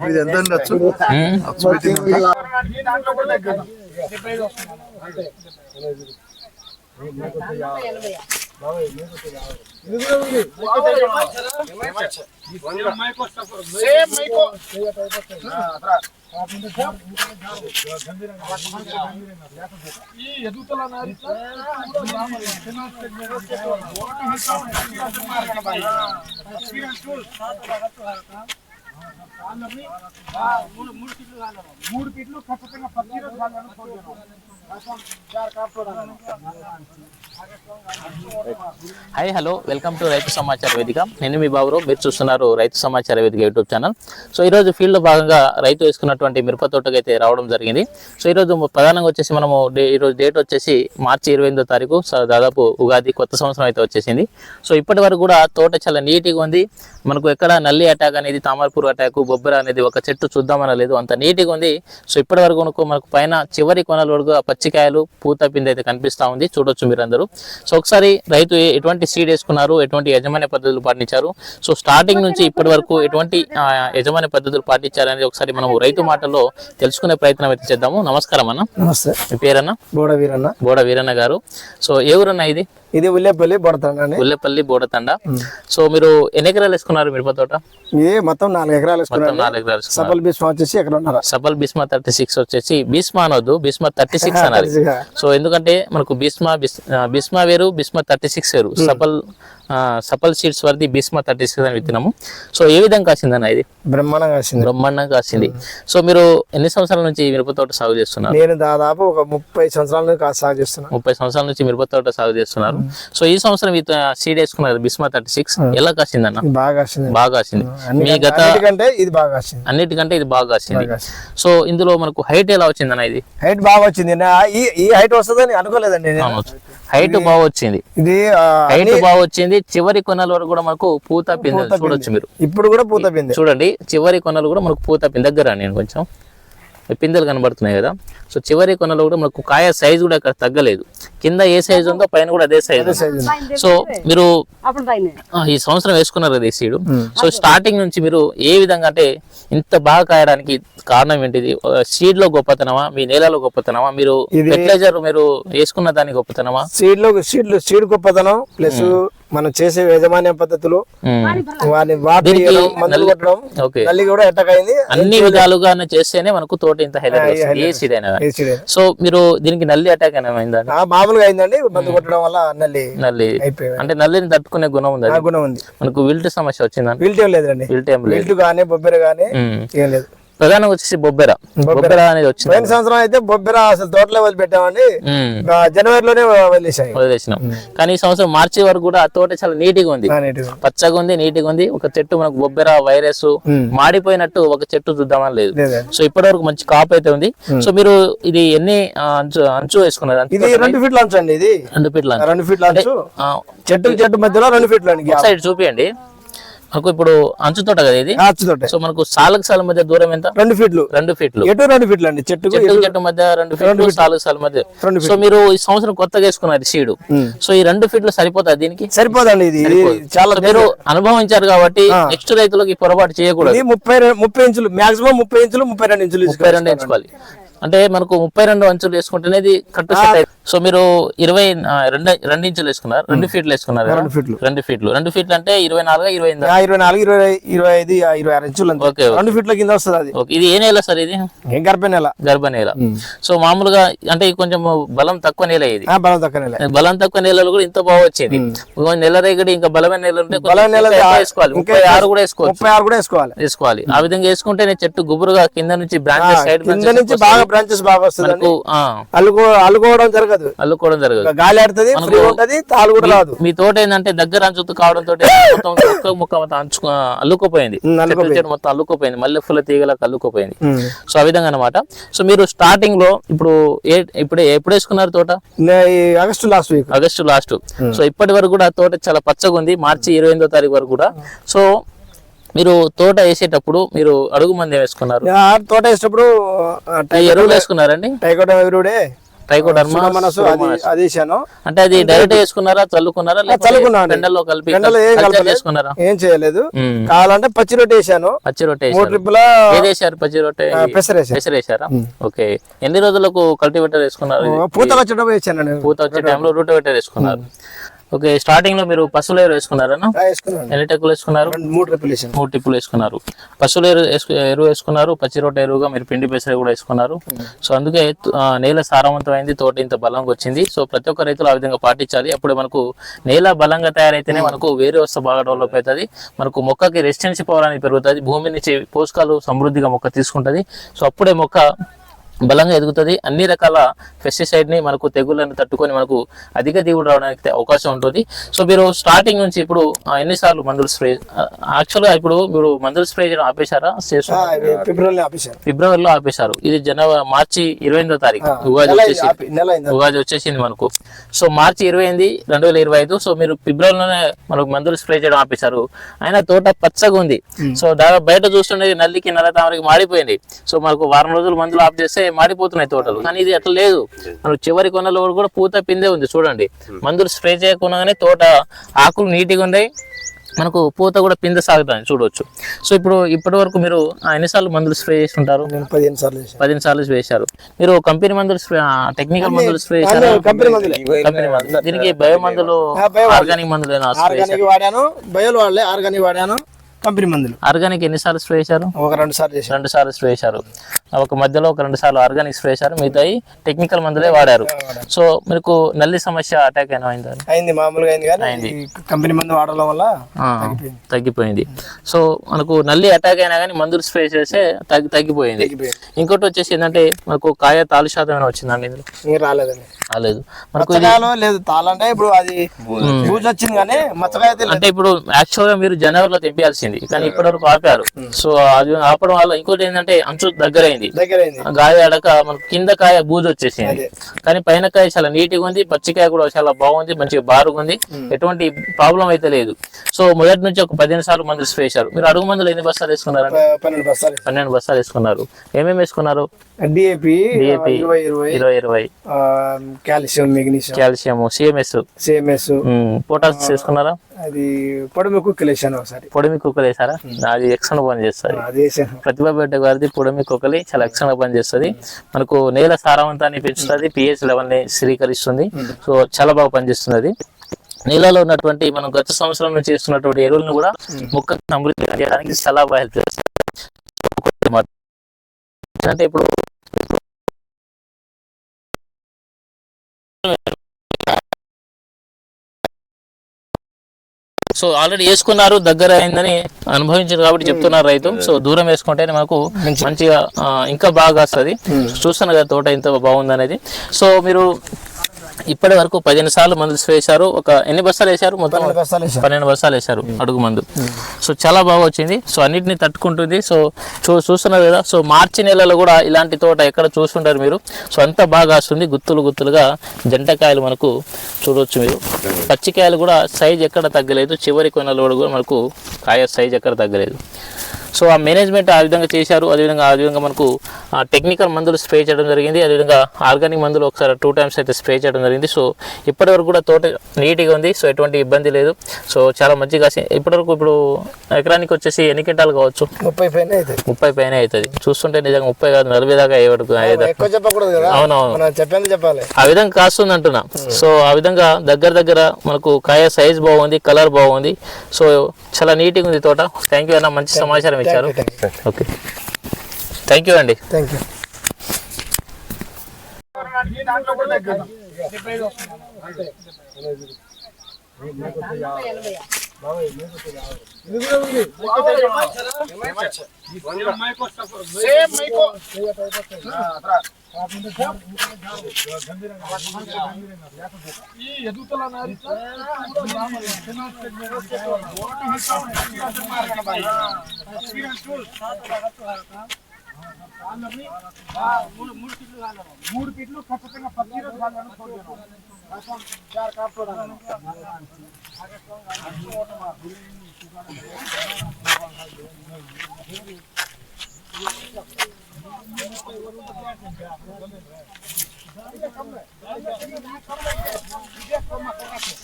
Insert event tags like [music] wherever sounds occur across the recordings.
ఎంత ఉండొచ్చు ఈ ఎదుగుతుల ఇది ఎంత మూడు అచ్చు ఖచ్చితంగా పెట్టింది హాయ్ హలో వెల్కమ్ టు రైతు సమాచార వేదిక నేను మీ బాబు మీరు చూస్తున్నారు రైతు సమాచార వేదిక యూట్యూబ్ ఛానల్ సో ఈరోజు ఫీల్డ్లో భాగంగా రైతు వేసుకున్నటువంటి మిరప తోటకి అయితే రావడం జరిగింది. సో ఈరోజు ప్రధానంగా వచ్చేసి మనము డే ఈరోజు డేట్ వచ్చేసి మార్చి ఇరవై ఎనిమిదో తారీఖు. దాదాపు ఉగాది కొత్త సంవత్సరం అయితే వచ్చేసింది. సో ఇప్పటి వరకు కూడా తోట చాలా నీట్గా ఉంది. మనకు ఎక్కడ నల్లి అటాక్ అనేది తామరపూర్ అటాక్ బొబ్బర అనేది ఒక చెట్టు చూద్దామని లేదు అంత నీట్గా ఉంది. సో ఇప్పటి వరకు మనకు మనకు పైన చివరి కొనల వరకు ఆ పచ్చికాయలు పూత పిండి అయితే కనిపిస్తా ఉంది. చూడొచ్చు మీరందరూ. సో ఒకసారి రైతు ఎటువంటి సీడ్ వేసుకున్నారు? ఎటువంటి యజమాన్య పద్ధతులు పాటించారు? సో స్టార్టింగ్ నుంచి ఇప్పటి వరకు ఎటువంటి ఆ, యజమాన్య పద్ధతులు పాటించారు అనేది ఒకసారి మనం రైతు మాటల్లో తెలుసుకునే ప్రయత్నం అయితే చేద్దాము. నమస్కారం అన్న. నమస్తే. మీ పేరన్న? బోడ వీరన్న. బోడ వీరన్న గారు. సో ఏ ఊరన్న ఇది? ఇది ఉల్లేపల్లి బొడతాండి ఉల్లెపల్లి బోడతండ. సో మీరు ఎన్ని ఎకరాలు వేసుకున్నారు మిరప తోట? ఇది మొత్తం నాలుగు ఎకరాలు మొత్తం నాలుగు ఎకరాలు. సఫల్ బీస్ వచ్చేసి ఎకరన్నర సబల్ బిస్మా థర్టీ సిక్స్ వచ్చేసి బిస్మా అనొద్దు బిస్మా థర్టీ సిక్స్ [laughs] అనాలి. సో ఎందుకంటే మనకు ఆ, బిస్మా వేరు బిస్మా థర్టీ సిక్స్ వేరు. సపల్ ఆ, సపల్ సీడ్స్ వరది బిస్మా థర్టీ సిక్స్ అని విత్తనము. సో ఏ విధంగా కాసిందన్న ఇది? బ్రహ్మాండంగా వచ్చింది బ్రహ్మాండంగా కాసింది. సో మీరు ఎన్ని సంవత్సరాల నుంచి మిరప తోట సాగు చేస్తున్నారు? నేను దాదాపు ఒక ముప్పై సంవత్సరాల నుంచి సాగు చేస్తున్నాను ముప్పై సంవత్సరాల నుంచి మిరప తోట సాగు చేస్తున్నారు. సో ఈ సంవత్సరం సీడ్ వేసుకున్నారు బిస్మా థర్టీ సిక్స్ ఎలా కాసిందన్న? ఇది బాగా వచ్చింది బాగా కాసింది. మీ గత ఇది బాగా వచ్చింది అన్నిటికంటే ఇది బాగా కాసింది. వచ్చింది. సో ఇందులో మనకు హైట్ ఎలా వచ్చిందన్న ఇది? హైట్ బాగా వచ్చింది. ఈ హైట్ వస్తుందని అనుకోలేదండి హైట్ బాగా వచ్చింది. ఇది హైట్ బాగా వచ్చింది. చివరి కొనల వరకు కూడా మనకు పూత చూడొచ్చు మీరు. ఇప్పుడు కూడా పూత పిండి చూడండి. చివరి కొనలు కూడా మనకు పూత పిందె దగ్గర నేను కొంచెం పిందెలు కనబడుతున్నాయి కదా. సో చివరి కొనలు కూడా మనకు కాయ సైజు కూడా ఇక్కడ తగ్గలేదు. కింద ఏ సైజు ఉందో పైన కూడా అదే సైజు సో మీరు ఈ సంవత్సరం వేసుకున్నారు కదా ఈ సీడు సో స్టార్టింగ్ నుంచి మీరు ఏ విధంగా అంటే ఇంత బాగా కాయడానికి కారణం ఏంటిది? సీడ్లో గొప్పతనమా? మీ నేలలో గొప్పతనమా? మీరు ఫెర్టిలైజర్ మీరు వేసుకున్న దాని గొప్పతనమా? సీడ్లో సీడ్ సీడ్ గొప్పతనం ప్లస్ మనం చేసే యాజమాన్య పద్ధతులు. వాటిని వాటి మందులు కొట్టడం ఓకే. నల్లి కూడా ఎట్టకైంది. అన్ని విధాలుగా చేస్తేనే మనకు తోట ఇంత హైలైట్ సో మీరు దీనికి నల్లి అటాక్ అయినా అయిందా ఆ, మామూలుగా అయిందండి. మందు కొట్టడం వల్ల నల్లి నల్లి. అంటే నల్లిని తట్టుకునే గుణం ఉంది. గుణం ఉంది. మనకు విల్ట్ సమస్య వచ్చిందండి విల్ట్ ఏం లేదండి. విల్ట్ ఏం లేదు. విల్ట్ కానీ బొబ్బెర కానీ. ఏం లేదు. ప్రధానంగా వచ్చేసి బొబ్బెర. బొబ్బెర. అనేది వచ్చింది పోయిన సంవత్సరం అయితే బొబ్బెర అసలు తోటలో. ఆ, జనవరిలోనే వదిలేసాయి. వదిలేసినాం. కానీ ఈ సంవత్సరం మార్చి వరకు కూడా ఆ తోట చాలా నీట్గా ఉంది. పచ్చగా ఉంది నీట్గా ఉంది. ఒక చెట్టు మనకు బొబ్బెర వైరస్ మాడిపోయినట్టు ఒక చెట్టు చూద్దామని లేదు. సో ఇప్పటి వరకు మంచి కాపు అయితే ఉంది. సో మీరు ఇది ఎన్ని అంచు అంచు వేసుకున్నారు? ఇది రెండు ఫీట్ల అంచు అండి ఇది. రెండు ఫీట్ల. రెండు ఫీట్ల చెట్టు చెట్టు మధ్యలో రెండు ఫీట్ల సైడ్ చూపియండి. మనకు ఇప్పుడు అంచు తోట కదా ఇది? అంచు తోట. సో మనకు సాలకు సాల మధ్య దూరం ఎంత? రెండు ఫీట్లు. రెండు ఫీట్లు. ఎటు రెండు ఫీట్లు అండి? చెట్టు చెట్టు మధ్య రెండు ఫీట్లు సాలకు సాల మధ్య. సో మీరు ఈ సంవత్సరం కొత్తగా వేసుకున్నారు సీడు. సో ఈ రెండు ఫీట్లు సరిపోతుంది దీనికి? సరిపోదండి ఇది. చాలా మీరు అనుభవించారు కాబట్టి నెక్స్ట్ రైతులకు పొరపాటు చేయకూడదు. ముప్పై ముప్పై ఇంచులు మాక్సిమం ముప్పై ఇంచులు ముప్పై రెండు ఇంచులు ముప్పై రెండు ఎంచుకోవాలి. అంటే మనకు ముప్పై రెండు అంచులు ఇది కరెక్ట్ సెట్ సో మీరు ఇరవై రెండు రెండు ఇంచులు వేసుకున్నారు. రెండు ఫీట్లు వేసుకున్నారు? రెండు ఫీట్లు. రెండు ఫీట్లు. రెండు ఫీట్లు అంటే ఇరవై నాలుగు ఇరవై ఇరవై నాలుగు ఇరవై ఇరవై ఐదు ఇరవై ఆరు ఇంచులు ఓకే రెండు ఫీట్ల కింద వస్తుంది అది. ఓకే. ఇది ఏ నేల సార్ ఇది? గర్భ నెల. గర్భ నేల. సో మామూలుగా అంటే కొంచెం బలం తక్కువ నేల ఇది. ఆ, బలం తక్కువ నెల. బలం తక్కువ నేలలు కూడా ఇంత బాగా వచ్చేది. నెల రేగడి ఇంకా బలమైన నేలలు ఉంటే కొంచెం బలం నెల వేసుకోవాలి. ముప్పై ఆరు కూడా వేసుకోవచ్చు. ముప్పై ఆరు కూడా వేసుకోవాలి. వేసుకోవాలి. ఆ విధంగా వేసుకుంటేనే చెట్టు గుబురుగా కింద నుంచి బ్రాంచెస్ సైడ్ కింద నుంచి బాగా బ్రాంచెస్ బాగా వస్తుంది అల్లుకో అల్లుకోవడం జరగదు. అల్లుకోవడం జరగదు. గాలి ఆడుతుంది ఫ్రీ ఉంటది తాలు కూడా రాదు. మీ తోట ఏంటంటే దగ్గర అంచుతూ కావడం తోటి మొత్తం ముక్క మొత్తం అంచు అల్లుకోపోయింది. మొత్తం అల్లుకోపోయింది. మల్లె పూల తీగలకు అల్లుకోపోయింది. సో ఆ విధంగా అన్నమాట సో మీరు స్టార్టింగ్లో ఇప్పుడు ఏ ఇప్పుడు ఎప్పుడు వేసుకున్నారు తోట? August last week. August last. So ఇప్పటి వరకు కూడా తోట చాలా పచ్చగా ఉంది మార్చి ఇరవై ఎనిమిదో తారీఖు వరకు కూడా. సో మీరు తోట వేసేటప్పుడు మీరు అడుగు మంది వేసుకున్నారు? తోట వేసేటప్పుడు ఎరువులు వేసుకున్నారండి? టైకోటా ఎరువుడే. ట్రైకోడర్మా మనసు అది అది వేసాను అంటే అది డైరెక్ట్ వేసుకున్నారా చల్లుకున్నారా. పెండల్లో కలిపి ఏం. చేసుకున్నారా చేయలేదు. కావాలంటే పచ్చి రొట్టె వేసాను. పచ్చి రొట్టె పచ్చి రొట్టె? పెసర పెసర ఓకే. ఎన్ని రోజులకు కల్టివేటర్ వేసుకున్నారు? పూత వచ్చేటప్పుడు వేసాను పూత వచ్చే టైంలో రూట్ వెటర్ వేసుకున్నారు. ఓకే స్టార్టింగ్లో మీరు పశువుల ఎరువు వేసుకున్నారా ఆ, వేసుకున్నాను. ఎన్ని టెక్కులు వేసుకున్నారు? మూడు ట్రిప్పులు వేసాను. మూడు టిప్పులు వేసుకున్నారు. పశువుల ఎరువు ఎరువు వేసుకున్నారు పచ్చి రొట్టె ఎరువుగా మీరు పిండి పెసర కూడా వేసుకున్నారు. సో అందుకే నేల సారవంతమైంది తోట ఇంత బలంగా వచ్చింది. సో ప్రతి ఒక్క రైతులు ఆ విధంగా పాటించాలి. అప్పుడు మనకు నేల బలంగా తయారైతేనే మనకు వేరే వస్తే బాగా డెవలప్ అవుతుంది. మనకు మొక్కకి రెసిస్టెన్సీ పవర్ అనేది పెరుగుతుంది. భూమి నుంచి పోషకాలు సమృద్ధిగా మొక్క తీసుకుంటది. సో అప్పుడే మొక్క బలంగా ఎదుగుతుంది. అన్ని రకాల పెస్టిసైడ్ని మనకు తెగుళ్ళని తట్టుకొని మనకు అధిక దిగుబడి రావడానికి అవకాశం ఉంటుంది. సో మీరు స్టార్టింగ్ నుంచి ఇప్పుడు ఎన్నిసార్లు మందులు స్ప్రే యాక్చువల్గా ఇప్పుడు మీరు మందులు స్ప్రే చేయడం ఆపేశారా? ఫిబ్రవరిలో ఆపేశారు. ఇది జనవరి మార్చి ఇరవై ఎనిమిదో తారీఖు. ఉగాది వచ్చేసి ఉగాది వచ్చేసింది మనకు. సో మార్చి ఇరవై ఎనిమిది రెండు వేల ఇరవై ఐదు. సో మీరు ఫిబ్రవరిలోనే మనకు మందులు స్ప్రే చేయడం ఆపేశారు. అయినా తోట పచ్చగా ఉంది. సో దాదాపు బయట చూస్తుండే నల్లికి నల్ల తామరకి మాడిపోయింది. సో మనకు వారం రోజులు మందులు ఆఫ్ చేస్తే మాడిపోతున్నాయి తోటలు. కానీ ఇది అట్లా లేదు. మనకు చివరి కొనలో కూడా పూత పిందే ఉంది చూడండి. మందులు స్ప్రే చేయకుండానే తోట ఆకులు నీట్గా ఉన్నాయి మనకు పూత కూడా పిందె సాగుతుంది చూడవచ్చు సో ఇప్పుడు ఇప్పటి వరకు మీరు ఆ, ఎన్నిసార్లు మందులు స్ప్రే చేసి ఉంటారు పదిహేను సార్లు పదిహేను సార్లు వేశారు మీరు కంపెనీ మందులు స్ప్రే టెక్నికల్ మందులు స్ప్రే చేశారా? కంపెనీ మందులే. దీనికి బయో మందులు ఆర్గానిక్ మందులు ఏమైనా స్ప్రే చేశారా? ఆర్గానిక్ వాడాను బయోలు వాడలే ఆర్గానిక్ వాడాను కంపెనీ మందులు. ఆర్గానిక్ ఎన్నిసార్లు స్ప్రే చేశారు? ఒక రెండు సార్లు రెండు సార్లు స్ప్రే చేశారు. ఒక మధ్యలో ఒక రెండు సార్లు ఆర్గానిక్ స్ప్రే చేశారు. మిగతాయి టెక్నికల్ మందులే వాడారు. సో మీకు నల్లి సమస్య అటాక్ అయినా అయిందా? అయింది మామూలుగా అయింది కానీ కంపెనీ మందు వాడడం వల్ల తగ్గిపోయింది. సో మనకు నల్లి అటాక్ అయినా కానీ మందులు స్ప్రే చేస్తే తగ్గి తగ్గిపోయింది. ఇంకోటి వచ్చేసి ఏంటంటే మనకు కాయ తాలు శాతం ఏమైనా వచ్చిందండి ఇందులో? రాలేదండి. రాలేదు. మనకు లేదు తాళంటే ఇప్పుడు అది బూజు వచ్చింది కానీ మచ్చకాయ. అంటే ఇప్పుడు యాక్చువల్గా మీరు జనవరిలో తెంపేయాల్సింది కానీ ఇప్పటి వరకు ఆపారు. సో అది ఆపడం వల్ల ఇంకోటి ఏంటంటే అంచు దగ్గరైంది. దగ్గర అయింది గాయ అడక మనకు కింద కాయ బూజు వచ్చేసింది. కానీ పైన కాయ చాలా నీట్గా ఉంది పచ్చికాయ కూడా చాలా బాగుంది మంచిగా బారుగా ఉంది. ఎటువంటి ప్రాబ్లం అయితే లేదు. సో మొదటి నుంచి ఒక పదిహేను సార్లు మందులు చేశారు. మీరు అడుగు మందులు ఎన్ని బస్తాలు వేసుకున్నారండి? ప- పన్నెండు బస్తాలు పన్నెండు బస్తాలు వేసుకున్నారు. ఏమేమి వేసుకున్నారు? డిఏపి. ఇరవై ఇరవై calcium magnesium. Calcium CMS. CMS. Potash వేసుకున్నారా? అది పొడమి కుక్కలు వేసాను ఒకసారి. పొడిమి కుక్కలు వేసారా? అది ఎక్సన్ పని చేస్తుంది. ప్రతిభ బిడ్డ గారిది పొడమి కొకలి చాలా లక్షణంగా పనిచేస్తుంది మనకు నేల సారవంతాన్ని పెంచుతుంది పిహెచ్ లెవెల్ని స్థిరీకరిస్తుంది. సో చాలా బాగా పనిచేస్తుంది అది నేలలో ఉన్నటువంటి మనం గత సంవత్సరం నుంచి చేస్తున్నటువంటి ఎరువులను కూడా మొక్కకు సమృద్ధి చేయడానికి చాలా బాగా హెల్ప్ చేస్తుంది. అంటే ఇప్పుడు సో ఆల్రెడీ వేసుకున్నారు దగ్గర అయిందని అనుభవించారు కాబట్టి చెప్తున్నారు రైతు. సో దూరం వేసుకుంటేనే మనకు మంచిగా ఇంకా బాగా వస్తుంది. చూస్తున్నారు కదా తోట ఎంత బాగుందనేది. సో మీరు ఇప్పటి వరకు పదిహేను సార్లు మందులు చేశారు ఒక ఎన్ని బస్తాలు వేశారు? మొత్తం పన్నెండు బస్తాలు వేశారు. అడుగు మందు. సో చాలా బాగా వచ్చింది. సో అన్నిటిని తట్టుకుంటుంది. సో చూ చూస్తున్నారు కదా. సో మార్చి నెలలో కూడా ఇలాంటి తోట ఎక్కడ చూస్తుంటారు మీరు? సో అంత బాగా వస్తుంది. గుత్తులు గుత్తులుగా జంటకాయలు మనకు చూడవచ్చు మీరు. పచ్చికాయలు కూడా సైజ్ ఎక్కడ తగ్గలేదు. చివరి కొనలు కూడా మనకు కాయ సైజ్ ఎక్కడ తగ్గలేదు. సో ఆ మేనేజ్మెంట్ ఆ విధంగా చేశారు. అదేవిధంగా ఆ విధంగా మనకు టెక్నికల్ మందులు స్ప్రే చేయడం జరిగింది. అదేవిధంగా ఆర్గానిక్ మందులు ఒకసారి టూ టైమ్స్ అయితే స్ప్రే చేయడం జరిగింది. సో ఇప్పటి వరకు కూడా తోట నీట్గా ఉంది. సో ఎటువంటి ఇబ్బంది లేదు. సో చాలా మంచిగా ఇప్పటివరకు ఇప్పుడు ఎకరానికి వచ్చేసి ఎన్ని క్వింటాలు కావచ్చు? ముప్పై పైన అవుతుంది ముప్పై పైన అవుతుంది. చూస్తుంటే నిజంగా ముప్పై కాదు నలభై దాకా అయ్యేవరకు అయ్యేదా ఎక్కువ చెప్పకూడదు కదా. అవునవును. చెప్పేది చెప్పాలి. ఆ విధంగా కాస్తుంది అంటున్నా. సో ఆ విధంగా దగ్గర దగ్గర మనకు కాయ సైజ్ బాగుంది కలర్ బాగుంది. సో చాలా నీట్గా ఉంది తోట. థ్యాంక్ యూ అన్న మంచి సమాచారం టైం ఇచ్చారు ఓకే థ్యాంక్ యూ అండి. థ్యాంక్ యూ సేమ్ మైకో ఈ ఎదుగుతున్న మూడు పిట్లు ఖచ్చితంగా పది రోజు Thank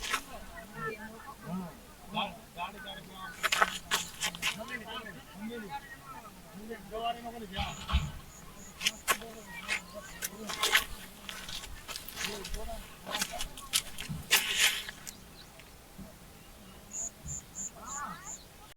you.